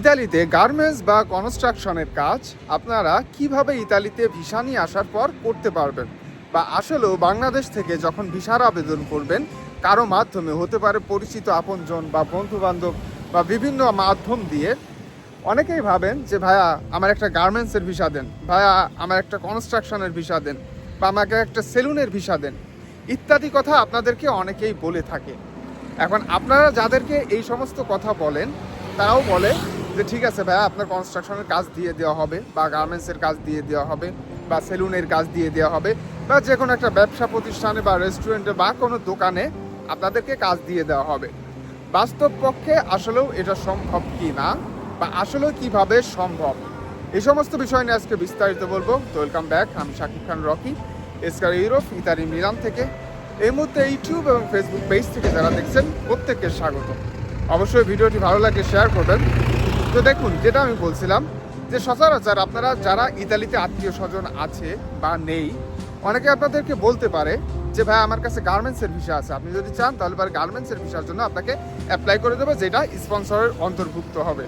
ইতালিতে গার্মেন্টস বা কনস্ট্রাকশনের কাজ, আপনারা কীভাবে ইতালিতে ভিসা নিয়ে আসার পর করতে পারবেন? বা আসলেও বাংলাদেশ থেকে যখন ভিসার আবেদন করবেন, কারও মাধ্যমে হতে পারে পরিচিত আপনজন বা বন্ধু বান্ধব বা বিভিন্ন মাধ্যম দিয়ে, অনেকেই ভাবেন যে, ভাইয়া, আমার একটা গার্মেন্টসের ভিসা দেন, ভাইয়া, আমার একটা কনস্ট্রাকশনের ভিসা দেন, বা আমাকে একটা সেলুনের ভিসা দেন। ইত্যাদি কথা আপনাদেরকে অনেকেই বলে থাকে। এখন আপনারা যাদেরকে এই সমস্ত কথা বলেন, তারাও বলে যে ঠিক আছে ভাইয়া, আপনার কনস্ট্রাকশনের কাজ দিয়ে দেওয়া হবে বা গার্মেন্টসের কাজ দিয়ে দেওয়া হবে বা সেলুনের কাজ দিয়ে দেওয়া হবে বা যে কোনো একটা ব্যবসা প্রতিষ্ঠানে বা রেস্টুরেন্টে বা কোনো দোকানে আপনাদেরকে কাজ দিয়ে দেওয়া হবে। বাস্তব পক্ষে আসলেও এটা সম্ভব কি না বা আসলেও কীভাবে সম্ভব? এই সমস্ত বিষয় নিয়ে আজকে বিস্তারিত বলব। তো ওয়েলকাম ব্যাক আমি শাকিব খান রকি এসকার ইউরোপ ইতালি মিলান থেকে। এই মুহূর্তে ইউটিউব এবং ফেসবুক পেজ থেকে যারা দেখছেন, প্রত্যেককে স্বাগত। অবশ্যই ভিডিওটি ভালো লাগলে শেয়ার করবেন। তো দেখুন, যেটা আমি বলছিলাম যে সচরাচর আপনারা যারা ইতালিতে আত্মীয় স্বজন আছে বা নেই, অনেকে আপনাদেরকে বলতে পারে যে, ভাই, আমার কাছে গার্মেন্টসের ভিসা আছে। আপনি যদি চান, তাহলে পরে গার্মেন্টসের ভিসার জন্য আপনাকে অ্যাপ্লাই করে দেবে, যেটা স্পন্সরের অন্তর্ভুক্ত হবে।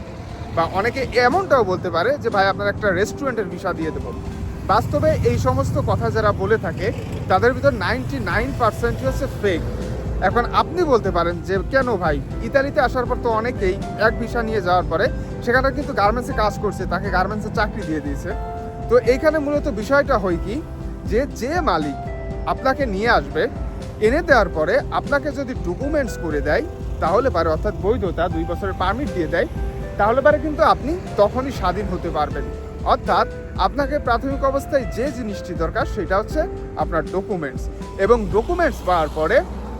বা অনেকে এমনটাও বলতে পারে যে, ভাই, আপনার একটা রেস্টুরেন্টের ভিসা দিয়ে দেবো। বাস্তবে এই সমস্ত কথা যারা বলে থাকে, তাদের ভিতর নাইনটি নাইন পার্সেন্ট হচ্ছে ফেক এখন আপনি বলতে পারেন যে, কেন ভাই? ইতালিতে আসার পর তো অনেকেই এক ভিসা নিয়ে যাওয়ার পরে সেখানে কিন্তু গার্মেন্টসে কাজ করছে, তাকে গার্মেন্টসে চাকরি দিয়ে দিয়েছে। তো এইখানে মূলত বিষয়টা হয় কি যে যে মালিক আপনাকে নিয়ে আসবে, এনে দেওয়ার পরে আপনাকে যদি ডকুমেন্টস করে দেয়, তাহলে পারে অর্থাৎ বৈধতা, দুই বছরের পারমিট দিয়ে দেয়, তাহলে পারে কিন্তু আপনি তখনই স্বাধীন হতে পারবেন। অর্থাৎ আপনাকে প্রাথমিক অবস্থায় যে জিনিসটি দরকার, সেটা হচ্ছে আপনার ডকুমেন্টস এবং ডকুমেন্টস পাওয়ার পরে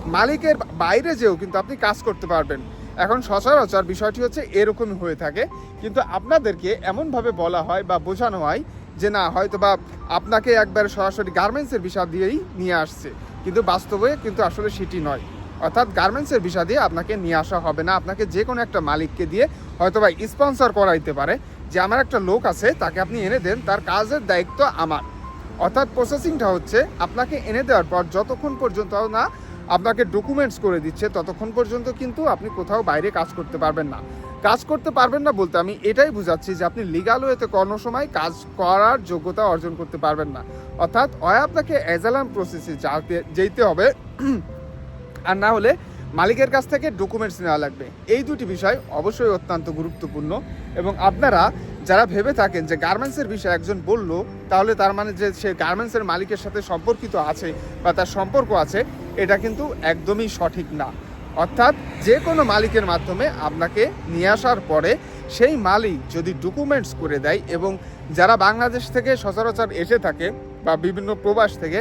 মালিকের বাইরে যেও কিন্তু আপনি কাজ করতে পারবেন। এখন সচরাচর বিষয়টি হচ্ছে এরকমই হয়ে থাকে। কিন্তু আপনাদেরকে এমনভাবে বলা হয় বা বোঝানো হয় যে না হয়তো বা আপনাকে একবার সরাসরি গার্মেন্টসের বিষয় দিয়েই নিয়ে আসছে। কিন্তু বাস্তবে কিন্তু আসলে সেটি নয়। অর্থাৎ গার্মেন্টসের বিষয় দিয়ে আপনাকে নিয়ে আসা হবে না। আপনাকে যে কোনো একটা মালিককে দিয়ে হয়তো বা স্পন্সর করাইতে পারে। যে আমার একটা লোক আছে, তাকে আপনি এনে দেন, তার কাজের দায়িত্ব আমার। অর্থাৎ প্রসেসিংটা হচ্ছে, আপনাকে এনে দেওয়ার পর যতক্ষণ পর্যন্ত না আপনাকে ডকুমেন্টস করে দিচ্ছে, ততক্ষণ পর্যন্ত কিন্তু আপনি কোথাও বাইরে কাজ করতে পারবেন না। কাজ করতে পারবেন না বলতে আমি এটাই বুঝাচ্ছি যে আপনি লিগাল ওয়েতে কোনো সময় কাজ করার যোগ্যতা অর্জন করতে পারবেন না। অর্থাৎ হয় আপনাকে অ্যাজালাম প্রসেসে যেতে হবে, আর না হলে মালিকের কাছ থেকে ডকুমেন্টস নেওয়া লাগবে। এই দুটি বিষয় অবশ্যই অত্যন্ত গুরুত্বপূর্ণ এবং আপনারা যারা ভেবে থাকেন যে গার্মেন্টসের বিষয়ে একজন বলল, তাহলে তার মানে যে সে গার্মেন্টসের মালিকের সাথে সম্পর্কিত আছে বা তার সম্পর্ক আছে, এটা কিন্তু একদমই সঠিক না। অর্থাৎ যে কোনো মালিকের মাধ্যমে আপনাকে নিয়ে আসার পরে সেই মালিক যদি ডকুমেন্টস করে দেয় এবং যারা বাংলাদেশ থেকে সচরাচর এসে থাকে বা বিভিন্ন প্রবাস থেকে,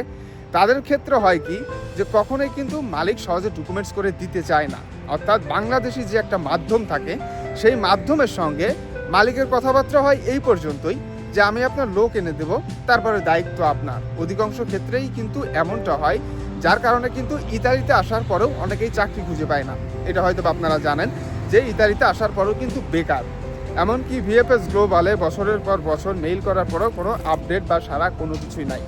তাদের ক্ষেত্রে হয় কি যে কখনোই কিন্তু মালিক সহজে ডকুমেন্টস করে দিতে চায় না। অর্থাৎ বাংলাদেশি যে একটা মাধ্যম থাকে, সেই মাধ্যমের সঙ্গে মালিকের কথাবার্তা হয় এই পর্যন্তই যে আমি আপনার লোক এনে দেব, তারপরে দায়িত্ব আপনার। অধিকাংশ ক্ষেত্রেই কিন্তু এমনটা হয়, যার কারণে কিন্তু ইতালিতে আসার পরেও অনেকেই চাকরি খুঁজে পায় না। এটা হয়তো আপনারা জানেন যে ইতালিতে আসার পরেও কিন্তু বেকার। এমনকি ভিএফএস গ্লোবালে বছরের পর বছর মেইল করার পরেও কোনো আপডেট বা সারা কোনো কিছুই নাই।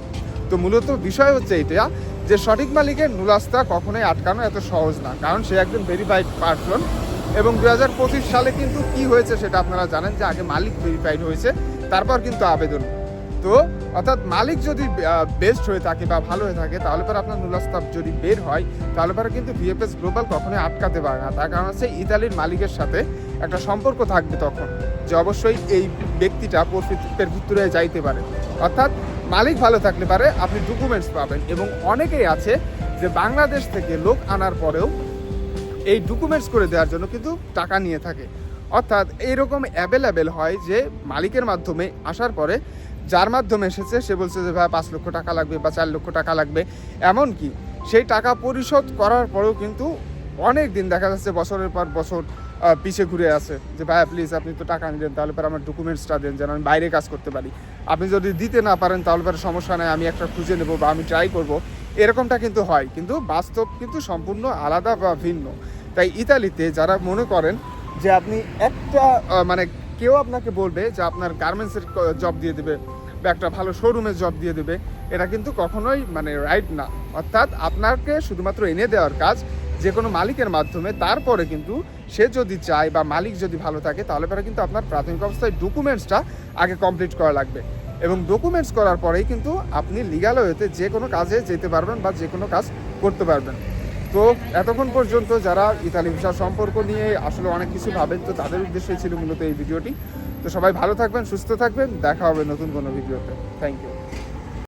তো মূলত বিষয় হচ্ছে এটা যে সঠিক মালিকের নুলাস্তা কখনোই আটকানো এত সহজ না, কারণ সে একজন ভেরিফাইড পার্সন। এবং দু হাজার পঁচিশ সালে কিন্তু কি হয়েছে সেটা আপনারা জানেন যে আগে মালিক ভেরিফাইড হয়েছে, তারপর কিন্তু আবেদন। তো অর্থাৎ মালিক যদি বেস্ট হয়ে থাকে বা ভালো হয়ে থাকে, তাহলে পরে আপনার নুলাস্তাব যদি বের হয়, তাহলে পরে কিন্তু ভিএফএস গ্লোবাল কখনোই আটকাতে পারে না। তার কারণ হচ্ছে ইতালির মালিকের সাথে একটা সম্পর্ক থাকবে তখন, যে অবশ্যই এই ব্যক্তিটা প্রফিটের ভিতরে যাইতে পারে। অর্থাৎ মালিক ভালো থাকলে পারে আপনি ডকুমেন্টস পাবেন এবং অনেকেই আছে যে বাংলাদেশ থেকে লোক আনার পরেও এই ডকুমেন্টস করে দেওয়ার জন্য কিন্তু টাকা নিয়ে থাকে। অর্থাৎ এইরকম অ্যাভেলেবেল হয় যে মালিকের মাধ্যমে আসার পরে যার মাধ্যমে এসেছে সে বলছে যে ভাই পাঁচ লক্ষ টাকা লাগবে বা চার লক্ষ টাকা লাগবে। এমনকি সেই টাকা পরিশোধ করার পরেও কিন্তু অনেক দিন দেখা যাচ্ছে বছরের পর বছর আহ, পিছে ঘুরে আছে যে ভাইয়া প্লিজ আপনি তো টাকা নিলেন তাহলে পরে আমার ডকুমেন্টসটা দেন যেন আমি বাইরে কাজ করতে পারি। আপনি যদি দিতে না পারেন তাহলে পরে সমস্যা নেই আমি একটা খুঁজে নেব বা আমি ট্রাই করব। এরকমটা কিন্তু হয়, কিন্তু বাস্তব কিন্তু সম্পূর্ণ আলাদা বা ভিন্ন। তাই ইতালিতে যারা মনে করেন যে আপনি একটা মানে কেউ আপনাকে বলবে যে আপনার গার্মেন্টসের জব দিয়ে দেবে বা একটা ভালো শোরুমের জব দিয়ে দেবে, এটা কিন্তু কখনোই মানে রাইট না। অর্থাৎ আপনাকে শুধুমাত্র এনে দেওয়ার কাজ যে কোনো মালিকের মাধ্যমে, তারপরে কিন্তু সে যদি চায় বা মালিক যদি ভালো থাকে, তাহলে পরে কিন্তু আপনার প্রাথমিক অবস্থায় ডকুমেন্টসটা আগে কমপ্লিট করা লাগবে। এবং ডকুমেন্টস করার পরেই কিন্তু আপনি লিগাল ওয়েতে যে কোনো কাজে যেতে পারবেন বা যে কোনো কাজ করতে পারবেন। তো এতক্ষণ পর্যন্ত যারা ইতালি ভাষার সম্পর্ক নিয়ে আসলে অনেক কিছু ভাবেন, তো তাদের উদ্দেশ্যে ছিল মূলত এই ভিডিওটি। তো সবাই ভালো থাকবেন, সুস্থ থাকবেন। দেখা হবে নতুন কোনো ভিডিওতে। Thank you